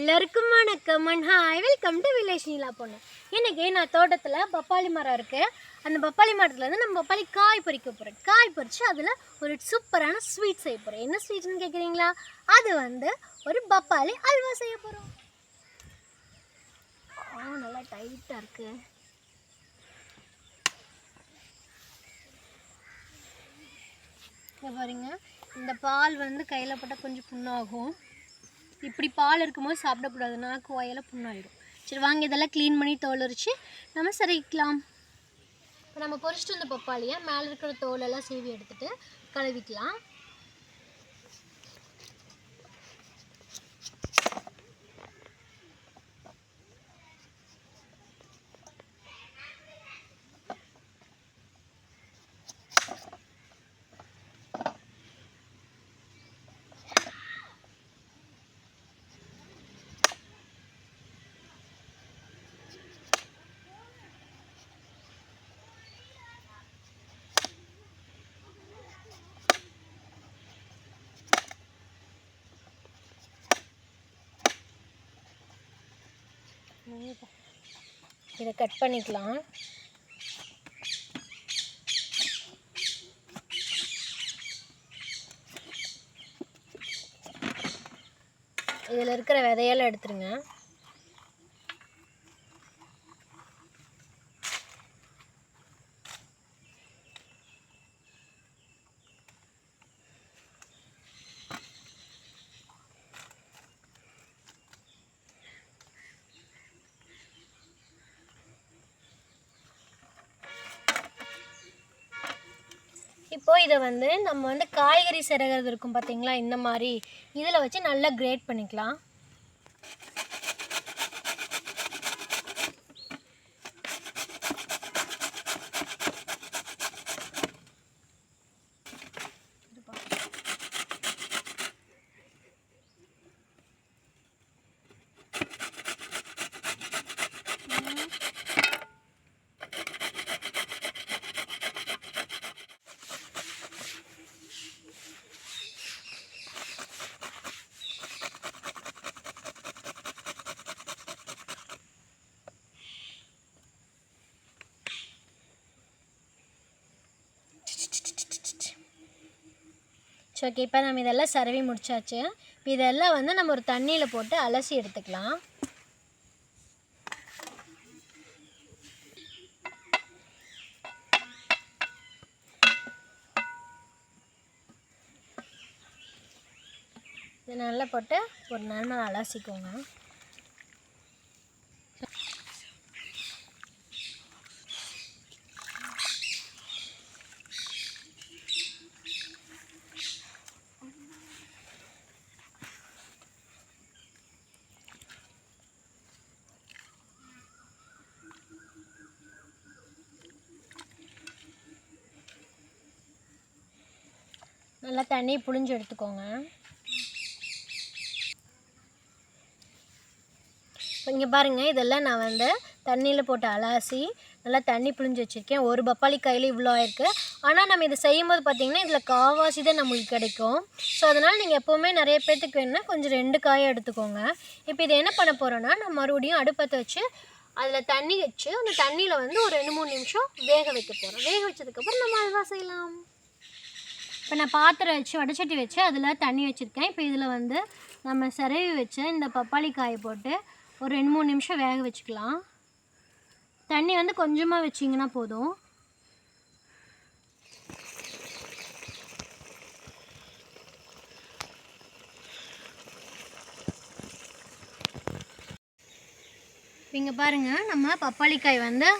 எல்லோருக்கும் வணக்கம் and hi welcome to village Neela பொண்ணு இன்றைக்கி நான் தோட்டத்தில் பப்பாளி மரம் இருக்குது அந்த பப்பாளி மரத்துலேருந்து நம்ம பப்பாளி காய் பறிக்க போகிறோம் காய் பறித்து அதில் ஒரு சூப்பரான ஸ்வீட் செய்ய போகிறோம் என்ன ஸ்வீட்னு கேட்குறீங்களா அது வந்து ஒரு பப்பாளி அல்வா செய்ய போகிறோம் ஆ நல்லா டைட்டாக இருக்குது இங்கே பாருங்க. இந்த பால் வந்து கையில் போட்டால் கொஞ்சம் புண்ணாகும். இப்படி பால் இருக்கும்போது சாப்பிடக்கூடாது. நாக்கு வாயில் புண்ணாயிடும். சரி வாங்க இதெல்லாம் க்ளீன் பண்ணி தோல் உரிச்சு நம்ம சரிக்கலாம். இப்போ நம்ம பொறிச்சிட்டு வந்த பப்பாளியை மேலே இருக்கிற தோலெல்லாம் சீவி எடுத்துட்டு கழுவிக்கலாம். இதை கட் பண்ணிக்கலாம். இதில் இருக்கிற விதையெல்லாம் எடுத்துருங்க. இப்போது இதை வந்து நம்ம வந்து காய்கறி சிறகிறது இருக்கும் பார்த்தீங்களா இந்த மாதிரி. இதில் வச்சு நல்லா கிரேட் பண்ணிக்கலாம். ஸோ ஓகே இப்போ நம்ம இதெல்லாம் சரவி முடிச்சாச்சு. இப்போ இதெல்லாம் வந்து நம்ம ஒரு தண்ணியில் போட்டு அலசி எடுத்துக்கலாம். இது நல்லா போட்டு ஒரு நன்மை அலசிக்கோங்க. நல்லா தண்ணி புழிஞ்சு எடுத்துக்கோங்க. இங்கே பாருங்கள் இதெல்லாம் நான் வந்து தண்ணியில் போட்டு அலாசி நல்லா தண்ணி புழிஞ்சு வச்சுருக்கேன். ஒரு பப்பாளி கையில் இவ்வளோ ஆயிருக்கு. ஆனால் நம்ம இதை செய்யும்போது பார்த்திங்கன்னா இதில் காவாசி தான் நம்மளுக்கு கிடைக்கும். ஸோ அதனால் நீங்கள் எப்போவுமே நிறைய பேர்த்துக்கு வேணுன்னா கொஞ்சம் ரெண்டு காயை எடுத்துக்கோங்க. இப்போ இதை என்ன பண்ண போகிறோன்னா நான் மறுபடியும் அடுப்பத்தை வச்சு அதில் தண்ணி வச்சு அந்த தண்ணியில் வந்து ஒரு ரெண்டு மூணு நிமிஷம் வேக வைக்க போகிறோம் வேக வச்சதுக்கப்புறம் நம்ம அல்வா செய்யலாம். இப்போ நான் பாத்திரம் வச்சு வடைச்சட்டி வச்சு அதில் தண்ணி வச்சுருக்கேன். இப்போ இதில் வந்து நம்ம சிறவி வச்ச இந்த பப்பாளி காயை போட்டு ஒரு ரெண்டு மூணு நிமிஷம் வேக வச்சுக்கலாம். தண்ணி வந்து கொஞ்சமாக வச்சிங்கன்னா போதும். இங்கே பாருங்கள் நம்ம பப்பாளிக்காய் வந்து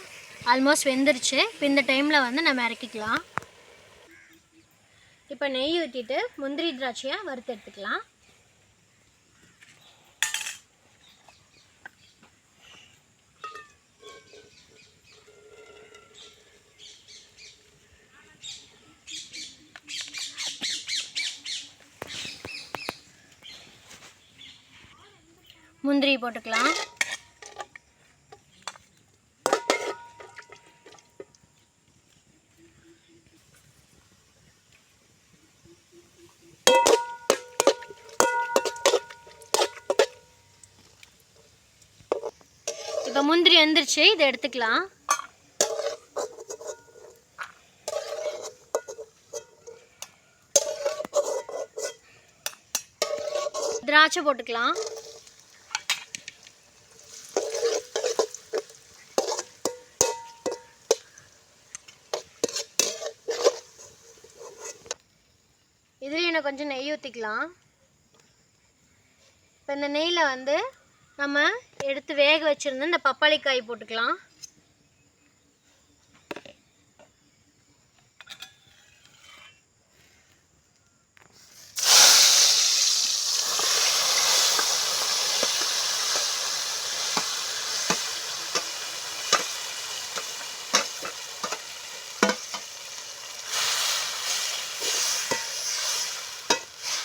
ஆல்மோஸ்ட் வெந்துருச்சு. இப்போ இந்த டைமில் வந்து நம்ம இறக்கிக்கலாம். இப்போ நெய் ஊற்றிட்டு முந்திரி திராட்சையை வறுத்து எடுத்துக்கலாம். முந்திரி போட்டுக்கலாம். இப்போ முந்திரி வந்துருச்சு இதை எடுத்துக்கலாம். திராட்சை போட்டுக்கலாம். இதுலேயும் இன்னும் கொஞ்சம் நெய் ஊற்றிக்கலாம் இப்போ இந்த நெய்யில் வந்து நம்ம எடுத்து வேக வச்சுருந்த இந்த பப்பாளி காய் போட்டுக்கலாம்.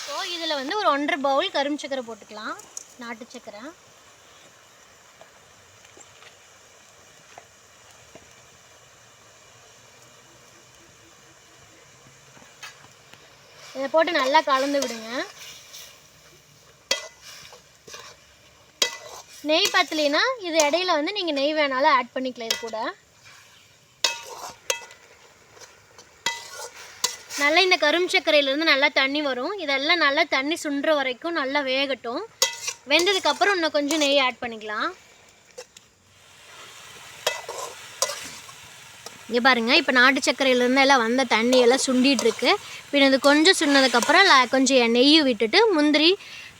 ஸோ இதில் வந்து ஒரு ஒன்றரை பவுல் கரும்பு சக்கரை போட்டுக்கலாம். நாட்டு சக்கரை. இதை போட்டு நல்லா கலந்து விடுங்க. நெய் பத்தலைன்னா இது இடையில வந்து நீங்கள் நெய் வேணாலும் ஆட் பண்ணிக்கலாம் இது கூட. நல்லா இந்த கரும் சர்க்கரையிலேருந்து நல்லா தண்ணி வரும். இதெல்லாம் நல்லா தண்ணி சுண்டுற வரைக்கும் நல்லா வேகட்டும். வெந்ததுக்கப்புறம் இன்னும் கொஞ்சம் நெய் ஆட் பண்ணிக்கலாம். இங்கே பாருங்கள் இப்போ நாட்டு சர்க்கரையிலேருந்து எல்லாம் வந்த தண்ணி எல்லாம் சுண்டிட்டு இருக்கு இது கொஞ்சம் சுண்ணதுக்கப்புறம் கொஞ்சம் நெய் விட்டுட்டு முந்திரி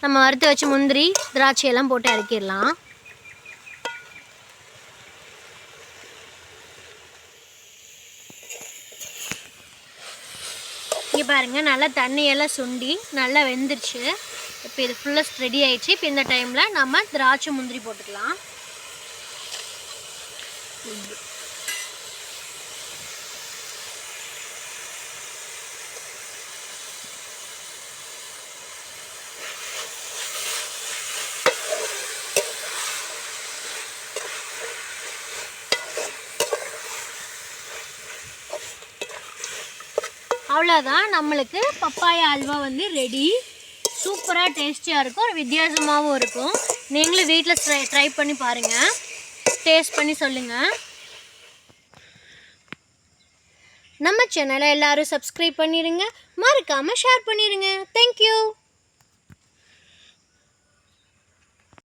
நம்ம வறுத்து வச்சு முந்திரி திராட்சை எல்லாம் போட்டு இறக்கிடலாம். இங்கே பாருங்கள் நல்லா தண்ணியெல்லாம் சுண்டி நல்லா வெந்துருச்சு. இப்போ இது ஃபுல்லாக ரெடி ஆயிடுச்சு. இப்போ இந்த டைமில் நம்ம திராட்சை முந்திரி போட்டுக்கலாம். அவ்வளோதான் நம்மளுக்கு பப்பாயா அல்வா வந்து ரெடி சூப்பராக டேஸ்டியாக இருக்கும். ஒரு வித்தியாசமாகவும் இருக்கும். நீங்களும் வீட்டில் ட்ரை ட்ரை பண்ணி பாருங்கள் டேஸ்ட் பண்ணி சொல்லுங்கள் நம்ம சேனலை எல்லோரும் சப்ஸ்கிரைப் பண்ணிடுங்க மறக்காமல் ஷேர் பண்ணிடுங்க தேங்க்யூ